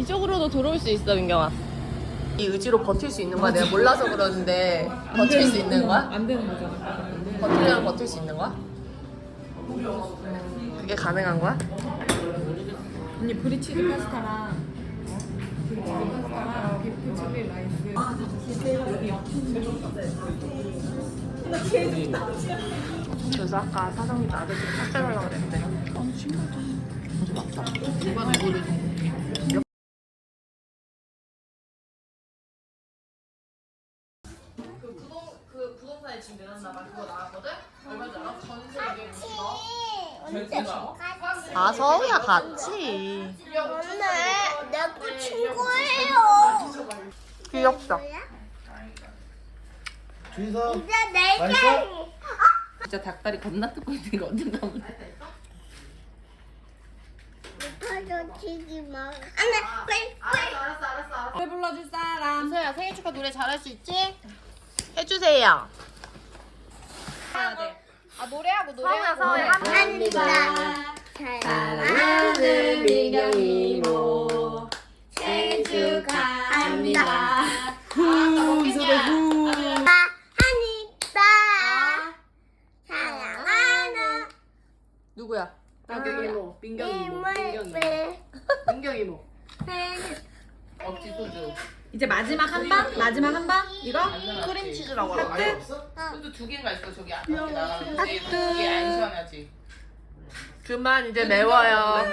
이쪽으로도 들어올 수 있어, 민경아. 이 의지로 버틸 수 있는 거야? 내가 몰라서 그러는데 버틸 수 있는 거야? 안 되는 거잖아. 버틸려면 버틸 수 있는 거야? 음, 그게 가능한 거야? 언니 브리치즈 파스타랑 브리치즈 파스타랑 비프 칠리 라이스. 그래서 아까 사장님 아저씨 탁 빼달라고 그랬는데 그 봐. 그거 나왔거든? 아 서우야 같이 엄마, 내거 친구예요. 귀엽다 준서 이제 내 맛있어? 게 진짜 닭다리 겁나 뜯고 있는 거. 안돼, 빨리, 빨리. 알았어 알았어 알았어 노래 불러줄 사람. 은서야 생일 축하 노래 잘할 수 있지? 해주세요 해야 돼. 아 노래하고 노래하고 서우야 감사합니다. 사랑하는 민경이모 생일 축하합니다. 후 이소대 후. 하니까 사랑하는 누구야? 민경이모. 민경이모. 이모를 민경이모 생일. 억지 소주 이제 마지막 한 방? 마지막 한 방? 이거? 크림치즈라고 하라 아예 없어? 소주 두 개가 있어 저기 앞에. 나가면 근데 그게 안 시원하지. 그만 이제 매워요.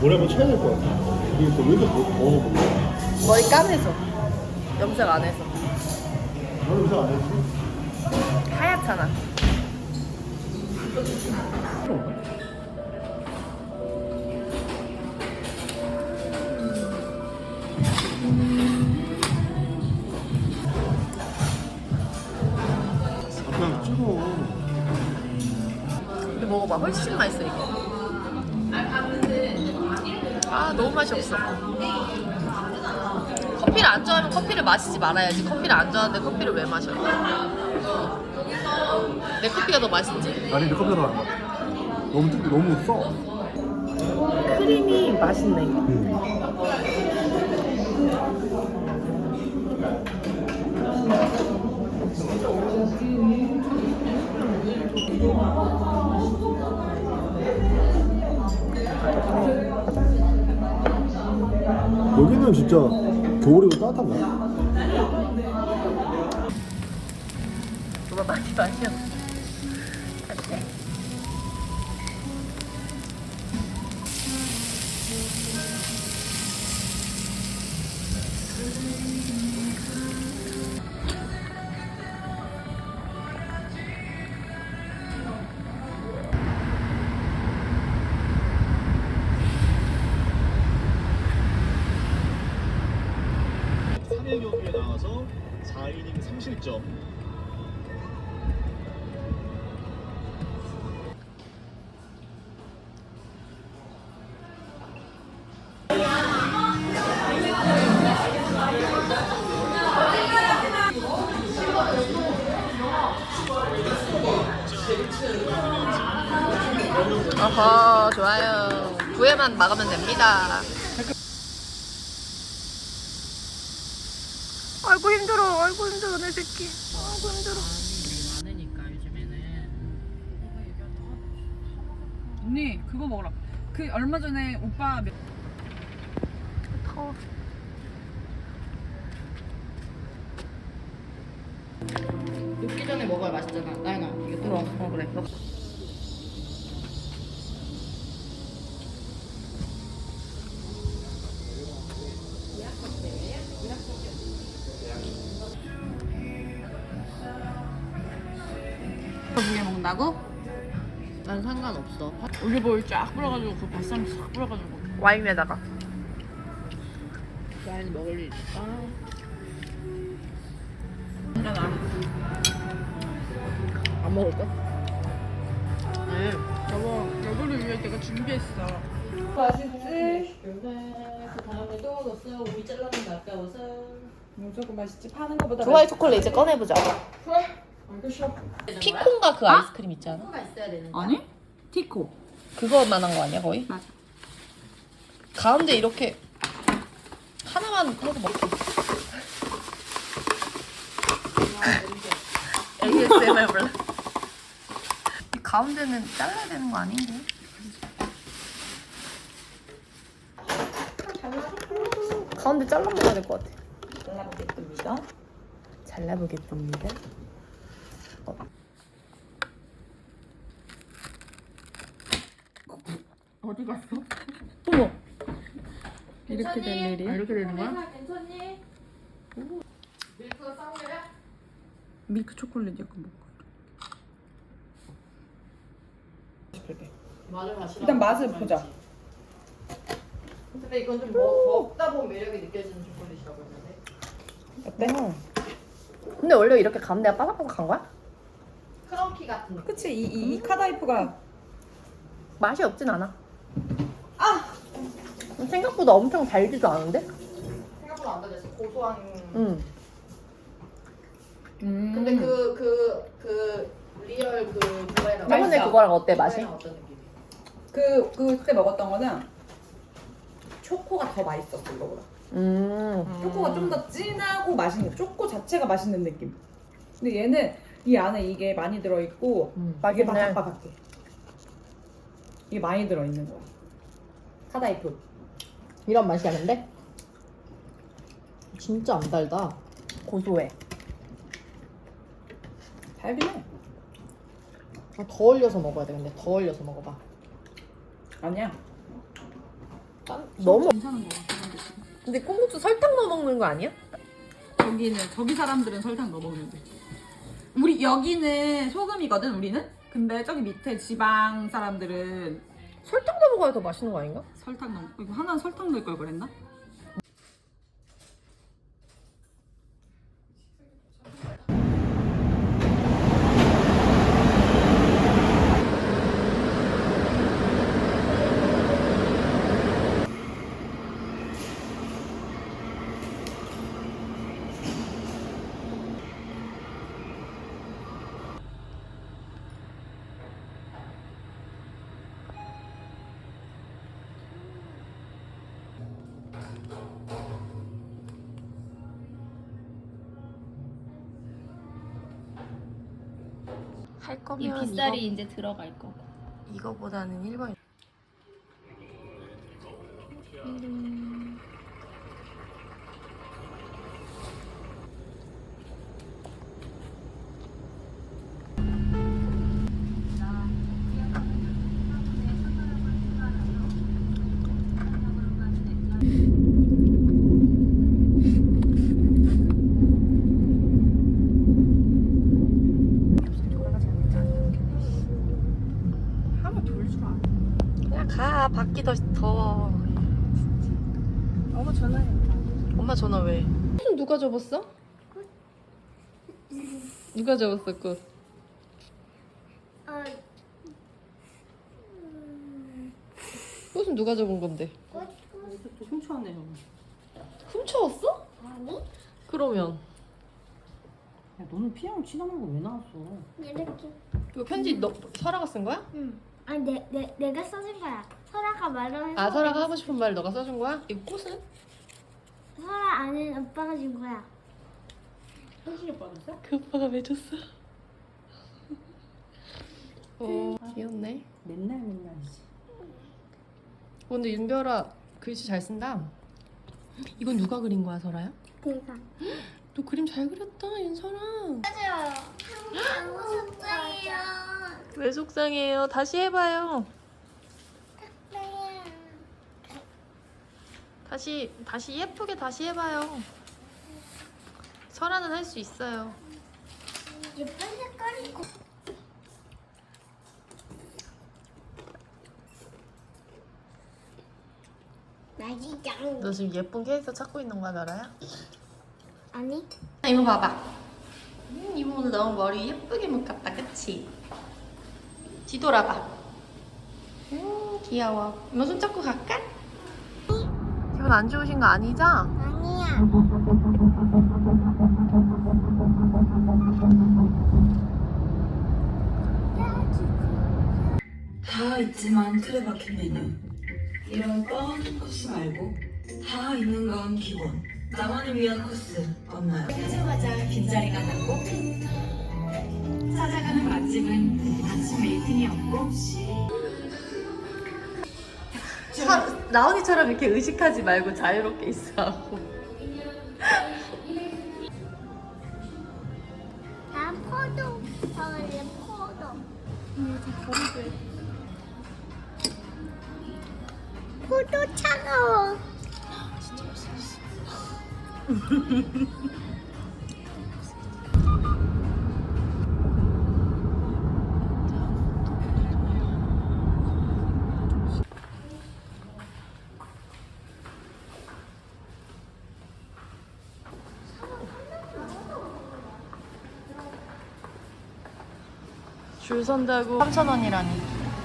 머리 한번 쳐야 될 것 같아. 이게 또왜 이렇게 더 더워 보여? 머리 까매서 염색 안 해서. 머리 무슨 안 했지? 하얗잖아. 아, 그냥 찍어. 근데 먹어봐. 훨씬 맛있어 이게 아 너무 맛이 없어 안 좋아하면 커피를 마시지 말아야지. 커피를 안 좋아하는데 커피를 왜 마셔 내 커피가 더 맛있지? 아니 근데 커피가 더안 맞아 너무 특 너무 써. 크림이 맛있네. 여기는 진짜 겨울이고 따뜻한가? 누가 많이 마셔 어허 좋아요. 구애만 막으면 됩니다. 아이고 힘들어. 아이고 힘들어 내 새끼. 아이고 힘들어. 많으니까 요즘에는 언니 그거 먹어라. 그 얼마 전에 오빠 몇- 더워 녹기 전에 먹어야 맛있잖아. 나연아 이거 들어 어 그래 올리브오일 쫙 뿌려가지고 그 바싹 싹 뿌려가지고. 와인에다가 나연이 먹을 일 있을까? 진짜 나. 안 먹을 거? 여보 여보를 위해 내가 준비했어. 맛있지? 그래 그 다음에 또 넣었어 우리 잘라는 게 아까워서 무조건 맛있지. 파는 거보다. 두바이 초콜릿 이제 꺼내보자. 알겠어 피콘가 그 아이스크림 있잖아. 뭐가 있어야 되는 거야? 아니? 티코. 그거만 한 거 아니야 거의? 맞아. 가운데 이렇게 하나만 해서 먹자. ASMR 몰라. 이 가운데는 잘라야 되는 거 아닌데? 가운데 잘라 먹어야 될 것 같아. 잘라보겠습니다. 잘라보겠습니다. 어디 갔어? 어머, 이렇게 될 일이야? 이렇게 되는 거야? 괜찮니? 밀크가? 밀크 초콜릿 약간 먹고. 일단 맛을 보자. 근데 이건 좀 먹, 먹다 보면 매력이 느껴지는 초콜릿이라고 했는데 어때? 근데 원래 이렇게 가운데가 바삭바삭한 거야? 크런키 같은 느낌 그치 이, 이, 이 카다이프가 맛이 없진 않아. 아! 생각보다 엄청 달지도 않은데? 생각보다 안 달렸어 고소한 응. 음. 근데 그 그 그 리얼 그 그거랑 저번에 맛있어. 그거랑 어때 맛이? 어떤 느낌이? 그 그때 먹었던 거는 초코가 더 맛있었어 이거보다. 음. 초코가 좀 더 진하고 맛있는 초코 자체가 맛있는 느낌. 근데 얘는 이 안에 이게 많이 들어 있고 음. 이게 맛있네. 바삭바삭해. 이게 많이 들어 있는 거야. 카다이프. 이런 맛이 나는데? 진짜 안 달다. 고소해. 달긴 해. 아, 더 얼려서 먹어야 돼. 근데 더 얼려서 먹어봐. 아니야. 너무. 괜찮은 거 같아. 근데 콩국수 설탕 넣어 먹는 거 아니야? 여기는 저기 사람들은 설탕 넣어 먹는데. 우리 여기는 소금이거든 우리는. 근데 저기 밑에 지방 사람들은 설탕 넣어 먹어야 더 맛있는 거 아닌가? 설탕 넣어. 이거 하나는 설탕 넣을 걸 그랬나? 할이 거면 빗살이 이제 들어갈 거고. 이거, 이거보다는 1번. 하 어머 전화해. 엄마 전화 왜? 누가 접었어? 누가 접었어 꽃? 어, 꽃은 누가 접은 건데? 또 훔쳐왔네 저거. 훔쳐왔어? 아니? 그러면 야 너는 피아노 치다는 거왜 나왔어? 이렇게. 이거 편지 너 설아가 쓴 거야? 응. 아니 내, 내 내가 써준 거야. 설아가 말을 아 설아가 하고 싶은 말 너가 써준 거야? 이거 꽃은? 설아 아는 오빠가 준 거야. 현실이 빠졌어? 그 오빠가 왜 줬어? 어 귀엽네. 맨날 맨날이지. 어, 근데 윤별아 글씨 잘 쓴다. 이건 누가 그린 거야 설아야? 내가. 너 그림 잘 그렸다 윤설아. 맞아요. 너무 속상해요. 왜 속상해요? 다시 해봐요. 다시 다시 예쁘게 다시 해봐요. 설아는 할 수 있어요. 예쁜 색깔이 고... 맛있장. 너 지금 예쁜 캐릭터 찾고 있는 거야, 별아야? 아니? 이모 봐봐. 음, 이모 오늘 너무 머리 예쁘게 묶었다, 그치? 뒤돌아봐. 음, 귀여워. 이모 손 잡고 갈까? 음, 기분 안 좋으신 거 아니죠? 아니야. 다 있지만 틀에 박힌 메뉴 이런 뻔한 코스 말고 다 있는 건 기본 나만을 위한 코스 없나요? 하자마자 빈자리가 나고 찾아가는 맛집은 아침 메이팅이 없고 나온이처럼 이렇게 의식하지 말고 자유롭게 있어. 나 포도 먹을래 포도. 포도 차가워. 줄 선다고 3,000원이라니.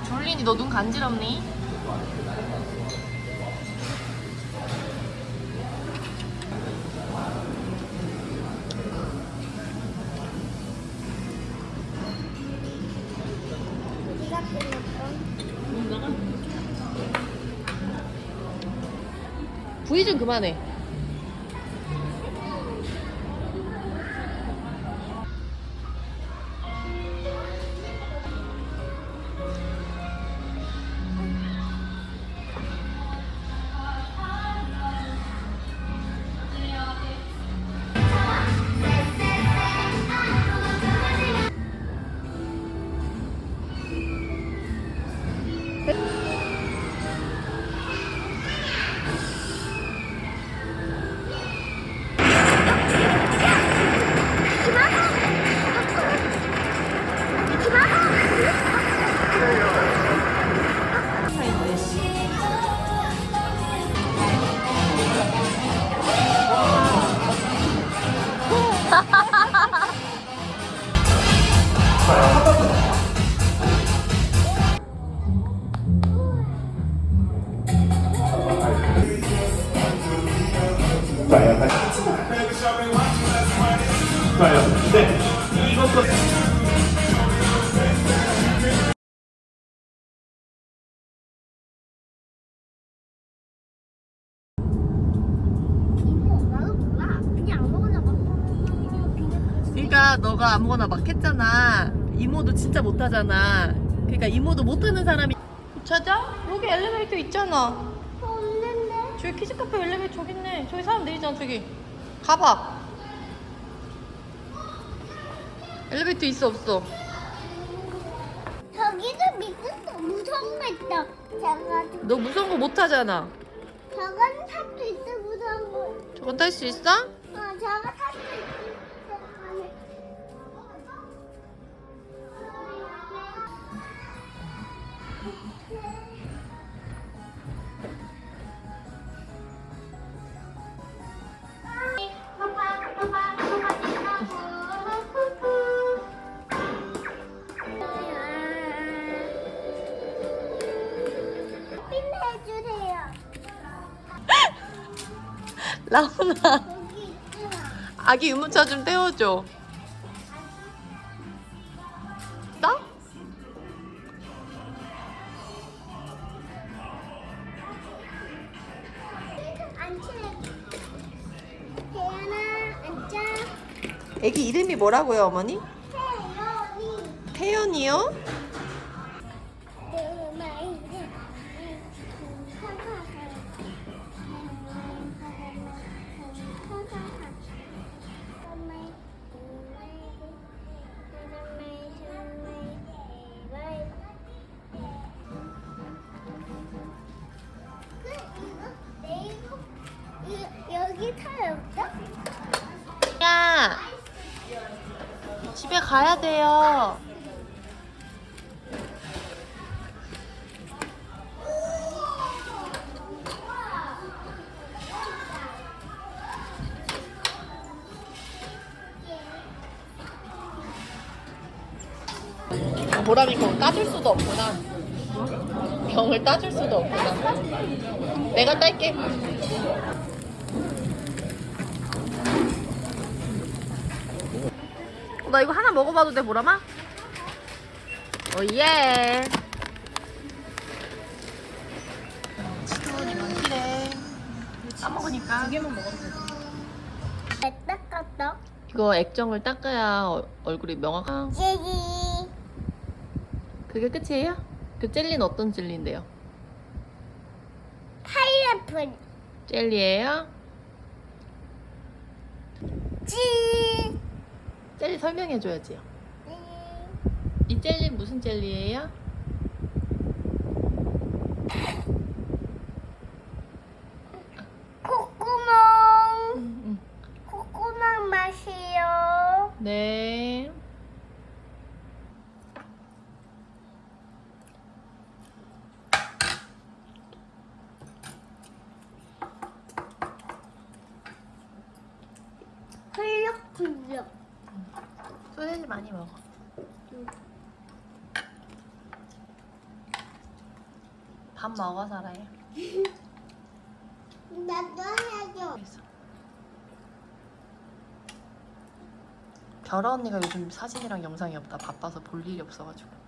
졸린이 너눈 간지럽니? 부위 좀 그만해. 그러니까 너가 아무거나 막 했잖아. 이모도 진짜 못하잖아. 그러니까 이모도 못하는 사람이 찾아? 여기 엘리베이터 있잖아. 없는데. 저기 키즈카페 엘리베이터 저기 있네. 저기 사람 내리잖아 저기. 가봐. 엘리베이터 있어 없어? 저기도 미끄러 무서운 거 있다. 저거 너 무서운 거 못하잖아. 저건 탈수 있어 무서운 거. 저건 탈 수 있어? 어 저거 탈수 있어. 있잖아. 아기 유모차 좀 떼워줘. 나? 애기 이름이 뭐라고요, 어머니? 태연이. 태연이요? 가야 돼요. 보람이 그거 까줄 수도 없구나. 병을 따줄 수도 없구나. 내가 딸게. 나 이거 하나 먹어봐도 돼, 보람아? 오예. 치토니 많기래. 까먹으니까. 두 개만 먹어도 돼. 닦았어. 이거 액정을 닦아야 어- 얼굴이 명확한. 젤리. 그게 끝이에요? 그 젤리는 어떤 젤리인데요? 파인애플. 젤리예요? 찌. 젤리 설명해줘야지요. 찌. 이 젤리 무슨 젤리예요? 콧구멍. 음, 콧구멍 맛이요. 네. 흘럭흘럭. 소세지 많이 먹어. 밥 먹어 살아요. 나도 해줘. 그래서. 별아 언니가 요즘 사진이랑 영상이 없다. 바빠서 볼 일이 없어가지고.